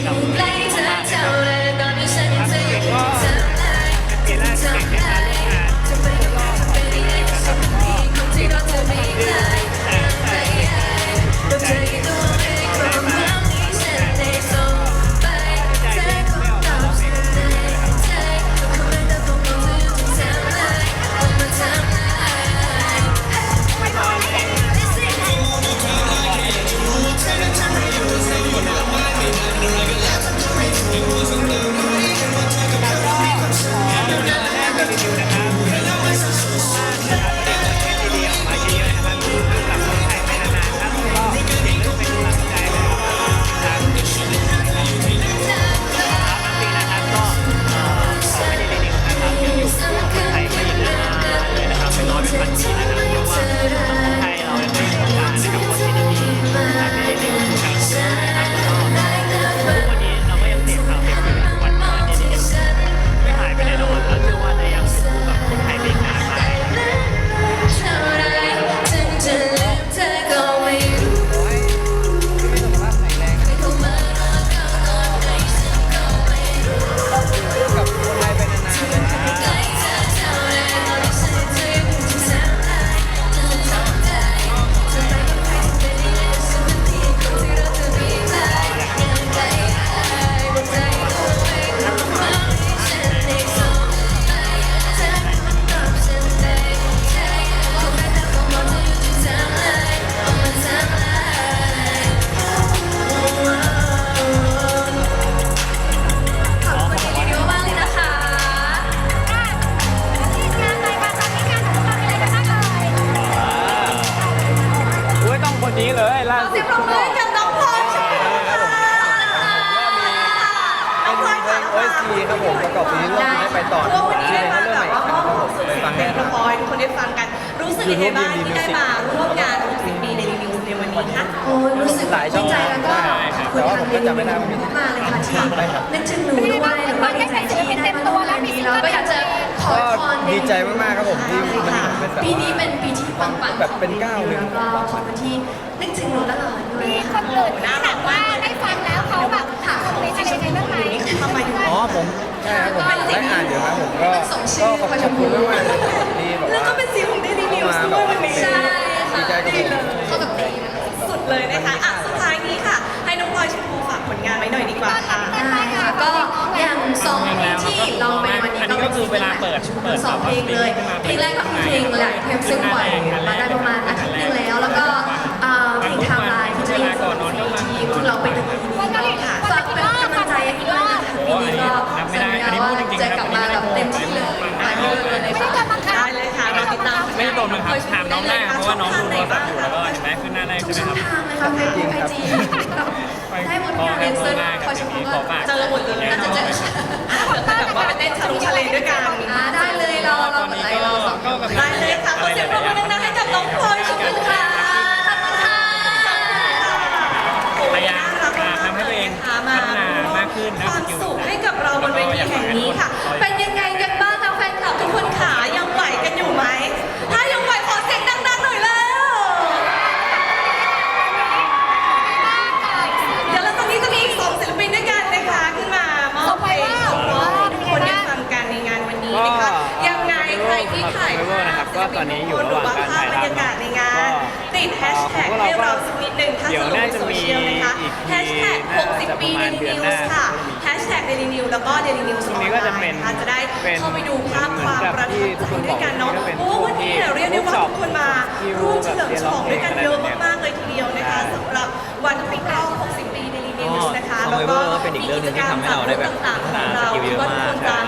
la ง OST ครับผมประกอบซีรีส์เรื่องนี้ให้ไปต่อเพราะวันนี้ชื่อได้เพลงมาเรื่องแบใหม่บว่าครับผมสุดไปเสียฟังงเพลได้งครับพอยทุกคนได้ฟังกันรู้สึกยังไงบ้างที่ได้มาร่วมงาน60ปีในรีวิวในวันนี้คะโอ้รู้สึกหลายช่ดีองใจแล้วก็ได้ขอบแต่คุณว่าทางผมก็จำไม่ได้ว่ามี มากเลยค่ะที่ได้ครับนึกถึงหนูด้วยหรือว่าดีใจที่ได้มาร่วมงานนี้แล้วก็อยากจะขอก็พรดีใจมากๆครับผมที่มันเป็นแบบปีนี้เป็นปีที่ปังปังแบบเป็นก้าวหนึ่ง แล้วก็ขอบคุณที่นึกถึงหนูตลอดด้วยมีคนอื่นที่แบบว่าได้ฟังแล้วเขาแบบถามในอะไรในเรื่องไห ผมใช่ครับผมได้อ่านอยู่ครับผมก็ก็ขอบคุณมากๆเลยที่แบบแล้วว่าก็เป็นซีของเดลี่นิวส์ด้วยวันนี้ใช่ดีค่ะใจกับผมเข้ากับตีนะสุดเลยนะคะอะสุดท้ายนี้ค่ะ ให้น้องพลอยชมพูฝากผลงานไว้หน่อยดีกว่าค่ะได้ค่ะก็อย่างสองเพลงที่เราไปวันนี้อันนี้ก็คือเวลาเปิดเปิดสองเพลงเลยเพลงแรกก็คือเพลงแหลกเทพซึ่งปล่อยมาได้ประมาณอาทิตย์ มไม่ได้โดนบังคับถามน้องได้เพราะว่าน้องดูโทรศัพท์อยู่แล้วก็เห็นไหมขึ้นหน้าได้ทุกใช่ไหมช่องครับทางเลยค่ะเฟซบุ๊กไอจีได้หมดทุกอย่างเลยเซิร์ชคอยชมก็เจอหมดเลยน่าจะเจอเดี๋ยวแบบว่าไปเต้นชาลุงชาเลนด้วยกันอ่าได้เลยเราตเราอนนี้ไลก็ฟ์เราสองก็กำลังได้เลยค่ะขอเสียงปรบมือดังๆให้กับน้องพลอยชมพูค่ะ ก็ตอนนี้อยู่ระหว่างการถ่ายบรรยากาศในงานติดแฮชแท็กให้เราสักนิดหนึ่งถ้าสนุกน่าในจะโซมีเชียลนะคะแฮชแท็ก60 ปีเดลินิวส์ค่ะแฮชแท็กเดลินิวแล้วก็เดลินิวส์ออนนี้ไลน์เป็นนะคะจะได้เข้าไปดูภาพความเหมือนกับประทัที่บใจด้วยกันเนาะบอกโอ้วันนี้เนี่ยเรียกได้ว่าทุกคนมาร่วมเฉลิมฉลองด้วยกันเยอะมากๆเลยทีเดียวนะคะสำหรับวันครบรอบ60 ปีเดลินิวส์นะคะแล้วก็ Survivor ก็เป็นอีกรราได้แบบต่างๆของเรากิลเยอะมากคิดว่าทุกคนจะอิ่ม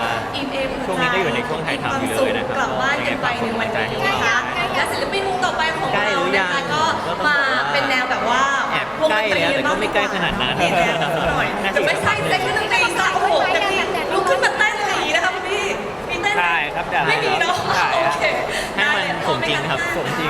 เอม ช่วงนี้ก็อยู่ในช่วงถ่ายทำอยู่เลยนะครับกลับบ้านกันไปในวันนี้นะคะและศิลปินวงต่อไปของใกล้เราหรือยันะงคะก็ก็ต้องมาบอกว่าเป็นแนวแบบว่าแอบใกล้แล้วแต่ก็ไม่ใกล้ขนาดนั้นมีแนวหน่อยแต่ไม่ใช่เซ็กซ์ดนตรีค่ะโอ้โหแต่นี่ลุกขึ้นมาเต้นอะไรอย่างนี้นะคะคุณพี่มีเต้นไหมใช่ครับเดี๋ยวไม่มีเนาะใช่โอครับ เคให้มันสมจริงครับสมจริง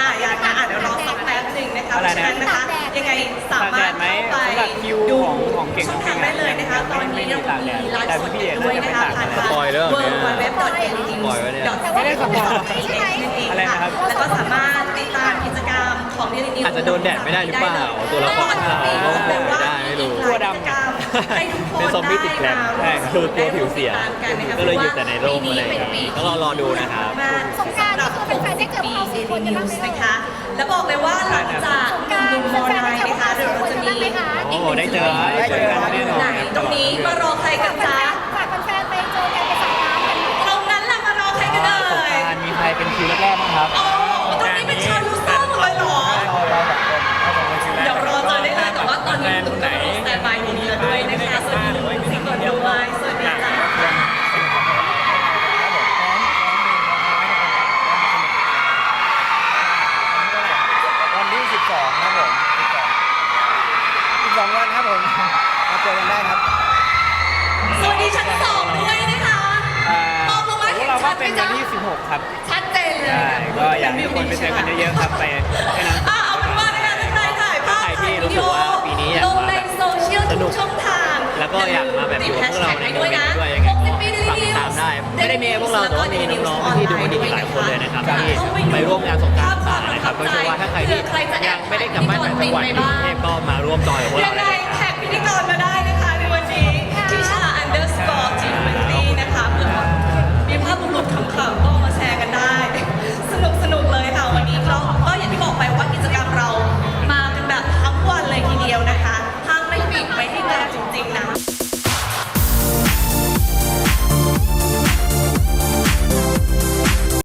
อ่าอยากนะอะเดี๋ยวรอสักแป๊บหนึ่งนะคะเพอะไรราะนะฉะนั้นนะคะ ยังไงสามารถตากแดดไหมเข้าไปสำหรับคิวดูของของเก่งช่องทางได้เลยนะคะ ตอนนี้เรามีไลฟ์สดอยู่ด้วยนะคะผ่านทางสปอยล์ด้วยเหรอ w เนี่ w ย w l e d สปอยล์ไว้เนี่ยไม่ได้สปอยล์อะไรนะครับ แล้วก็สามารถติดตามกิจกรรมของ Daily News อาจจะโดนแดดไม่ได้หรือเปล่าตัวละครเราหรือว่าได้ไม่รู้ตัวดำให้ทุกคนเป็นซอมบี้ติดแกรมได้คือตัวผิวเสียก็เลยอยู่แต่ในร่มอะไรอย่างปีเงี้นี้ยก็รอรอดูนะครับ สงกรานต์นี่คือเป็นแฟนได้เจอพวกเราสี่คนกันบ้างไหมนะคะ แล้วบอกเลยว่าหลังจากหนุ่มมอไนนะคะเดี๋ยวเราจะมี โอ้ได้เจอได้เจอกันแน่นอนไหนตรงนี้มารอใครกันจ๊ะฝากแฟนๆไปเจอกันไปสายน้ำกัน ตรงนั้นล่ะมารอใครกันเอ่สงยกรารมีใครเป็นคิวแรกๆบ้างครับอ๋อ 12ครับผม12 12วันครับผมมาเจอกันได้ครับสวัสดีชั้นสองด้วยนะคะอ่ามองลงมาพวเห็กนเราชัก็ดไหมเป็นจ๊ะวันที่ 16 ครับชัดเจนเลยใช่ก็อยากให้ทุกคนไปเจอกันเยอะๆครับไปแค่นั้นอะเอาเป็นว่านะคะถ้าใครถ่ายภาพใครที่รู้สึกว่าปีนี้อยากลงมาในโซเชียลสนุทุกกช่องทางแล้วก็อยากมาแบบอยู่กับพวกเราในติดแฮชแท็กให้ด้วยนะด้วยยังไง60ปี Daily ฝากติด News ตามได้ ไม่ได้มีแค่พวกเราแต่ว่ามีน้องๆที่ดูมันดีหลายคนเลยนะครับที่ไปร่วมงานสงกรานต์ต่างๆนะครับก็เชื่อว่าถ้าใครที่ยังไม่ได้กลับบ้านต่างจังหวัดที่กรุงเทพก็มาร่วมจอยกับพวกยัเรางได้ไงเลยครับ แท็กพิธีกรมาได้นะคะในวันนี้ทิชา underscore g 20นะคะเพื่อมีภาพบุรุษขำๆก็